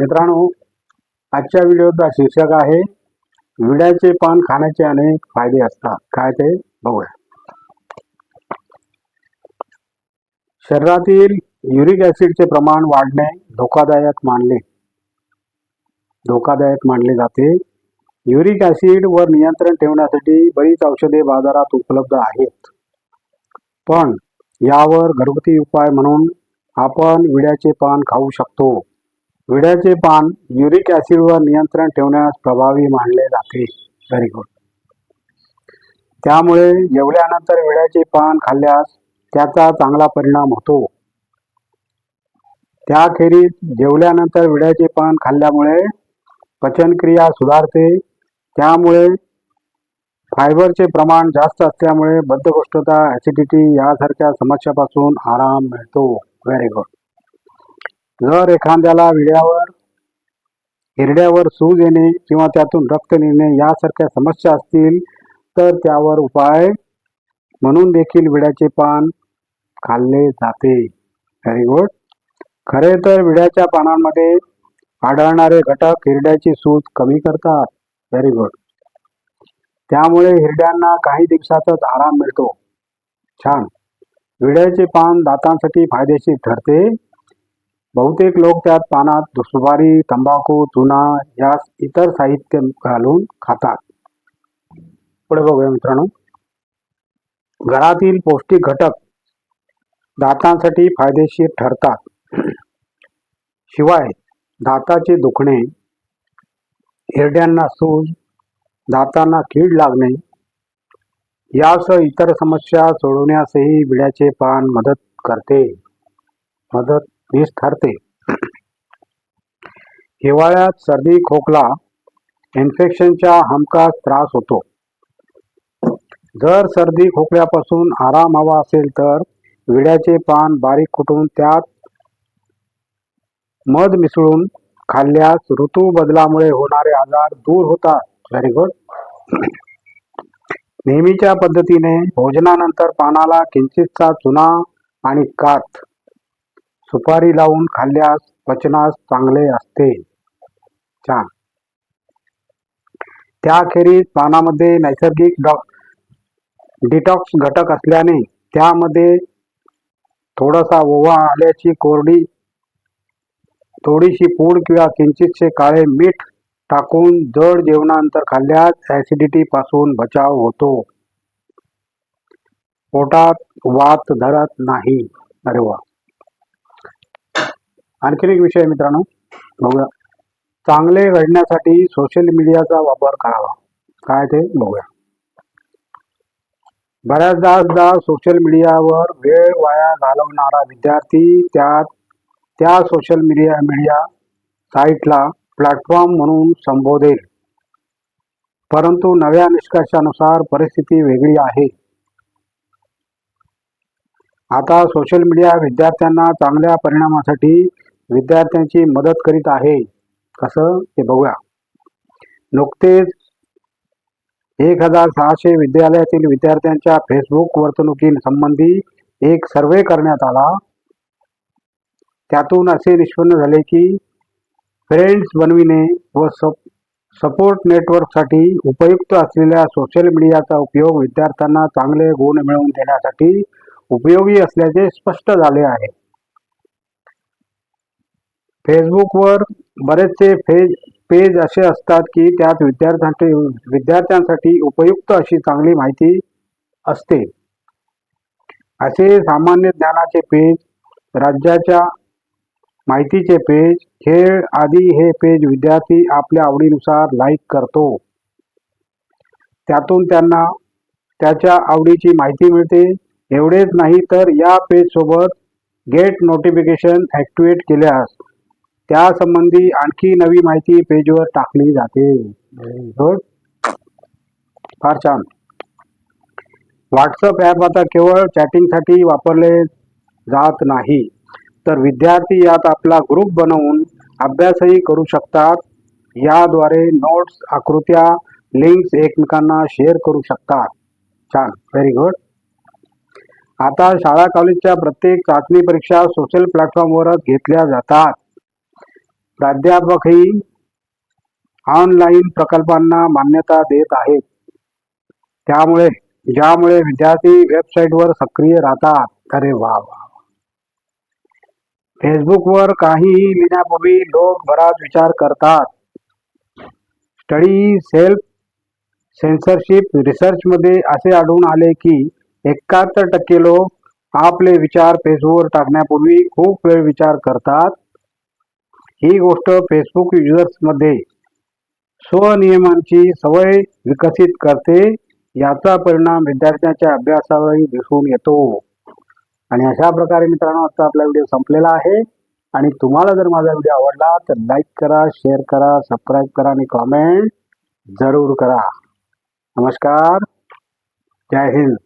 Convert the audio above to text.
मित्रांनो आजच्या व्हिडिओचा शीर्षक आहे विड्याचे पान खाण्याचे अनेक फायदे असतात. काय ते? बघूया. शरीरातील युरिक ऍसिडचे प्रमाण वाढणे धोकादायक मानले. धोकादायक मानले जाते. युरिक ऍसिड वर नियंत्रण ठेवण्यासाठी बरीच औषधे बाजारात उपलब्ध आहेत. पण यावर घरगुती उपाय म्हणून आपण विड्याचे पान खाऊ शकतो. विड्याचे पान युरिक ऍसिडवर नियंत्रण ठेवण्यास प्रभावी मानले जाते. व्हेरी गुड त्यामुळे जेवल्यानंतर विड्याचे पान खाल्ल्यास त्याचा चांगला परिणाम होतो. त्याखेरीज जेवल्यानंतर विड्याचे पान खाल्ल्यामुळे पचनक्रिया सुधारते. त्यामुळे फायबरचे प्रमाण जास्त असल्यामुळे बद्धकोष्ठता ऍसिडिटी यासारख्या समस्यापासून आराम मिळतो. व्हेरी गुड जर एखाद्याला विड्यावर हिरड्यावर सूज येणे किंवा त्यातून रक्त निघणे यासारख्या समस्या असतील तर त्यावर उपाय म्हणून देखील विड्याचे पान खाल्ले जाते. व्हेरी गुड खरे तर विड्याच्या पानांमध्ये आढळणारे घटक हिरड्याची सूज कमी करतात. व्हेरी गुड त्यामुळे हिरड्यांना काही दिवसातच आराम मिळतो. छान. विड्याचे पान दातांसाठी फायदेशीर ठरते. बहुतेक लोक त्यात पानात सुपारी तंबाखू चुना या इतर साहित्य घालून खातात. पुढे बघूया मित्रांनो. घरातील पौष्टिक घटक दातांसाठी फायदेशीर ठरतात. शिवाय दाताचे दुखणे हिरड्यांना सूज दातांना कीड लागणे यासह इतर समस्या सोडवण्यासही विड्याचे पान मदत करते. मदत मदतनीस ठरते. हिवाळ्यात सर्दी खोकला इन्फेक्शनचा हमखास त्रास होतो. जर सर्दी खोकल्यापासून आराम हवा असेल तर विड्याचे पान बारीक कुटून त्यात मध मिसळून खाल्ल्यास ऋतू बदलामुळे होणारे आजार दूर होतात. व्हेरी गुड नेहमीच्या पद्धतीने भोजनानंतर पानाला किंचितचा चुना आणि काथ सुपारी लावून खाल्ल्यास पचनास चांगले असते. छान. त्याखेरीज पानामध्ये नैसर्गिक डॉ डिटॉक्स घटक असल्याने त्यामध्ये थोडासा ओवा आल्याची कोरडी थोडीशी पूड किंवा किंचितसे काळे मीठ टाकून जड जेवणानंतर खाल्ल्यास ऍसिडिटी पासून बचाव होतो. पोटात वात धरत नाही. अरे वा! आणखीन एक विषय मित्रांनो. बघूया. चांगले घडण्यासाठी सोशल मीडियाचा वापर करावा. काय ते बघूया. बऱ्याचदा सोशल मीडियावर वेळ वाया घालवणारा विद्यार्थी त्यात त्या सोशल मीडिया मीडिया साईटला प्लॅटफॉर्म म्हणून संबोधेल. परंतु नव्या निष्कर्षानुसार परिस्थिती वेगळी आहे. आता सोशल मीडिया विद्यार्थ्यांना चांगल्या परिणामासाठी विद्यार्थ्यांची मदत करीत आहे कसं ते बघूया. नुकतेच एक हजार सहाशे विद्यालयातील विद्यार्थ्यांच्या फेसबुक वर्तणुकीसंबंधी एक सर्वे करण्यात आला. त्यातून असे निष्पन्न झाले की फ्रेंड्स बनविणे व सप सपोर्ट नेटवर्कसाठी उपयुक्त असलेल्या सोशल मीडियाचा उपयोग विद्यार्थ्यांना चांगले गुण मिळवून देण्यासाठी उपयोगी असल्याचे स्पष्ट झाले आहे. फेसबुकवर बरेचसे फेज पेज असे असतात की त्यात विद्यार्थ्यांसाठी विद्यार्थ्यांसाठी उपयुक्त अशी चांगली माहिती असते. असे सामान्य ज्ञानाचे पेज राज्याच्या माहितीचे पेज खेळ आदी हे पेज विद्यार्थी आपल्या आवडीनुसार लाईक करतो. त्यातून त्यांना त्याच्या आवडीची माहिती मिळते. एवढेच नाही तर या पेज सोबत गेट नोटिफिकेशन ॲक्टिवेट केल्यास त्यासंबंधी आणखी नवी माहिती पेजवर टाकली जाते. गुड फार छान. व्हॉट्सअप ॲप आता केवळ चॅटिंगसाठी वापरले जात नाही. तर विद्यार्थी यात आपला ग्रुप बनवून अभ्यासही करू शकतात. याद्वारे नोट्स आकृत्या लिंक्स एकमेकांना शेअर करू शकतात. छान. व्हेरी गुड आता शाळा कॉलेजच्या प्रत्येक चाचणी परीक्षा सोशल प्लॅटफॉर्मवरच घेतल्या जातात. प्राध्यापकही ऑनलाईन प्रकल्पांना मान्यता देत आहेत. त्यामुळे ज्यामुळे विद्यार्थी वेबसाईटवर सक्रिय राहतात. अरे वा वा फेसबुकवर काहीही लिहिण्यापूर्वी लोक बराच विचार करतात. स्टडी सेल्फ सेन्सरशिप रिसर्चमध्ये असे आढळून आले की एकाहत्तर टक्के लोक आपले विचार फेसबुकवर टाकण्यापूर्वी खूप वेळ विचार करतात. ही गोष्ट फेसबुक युजर्समध्ये स्वनियमांची सवय विकसित करते याचा परिणाम विद्यार्थ्यांच्या अभ्यासावरही दिसून येतो. आणि अशा प्रकारे मित्रांनो आजचा आपला व्हिडिओ संपलेला आहे. आणि तुम्हाला जर माझा व्हिडिओ आवडला तर लाईक करा शेअर करा सबस्क्राईब करा आणि कॉमेंट जरूर करा. नमस्कार. जय हिंद.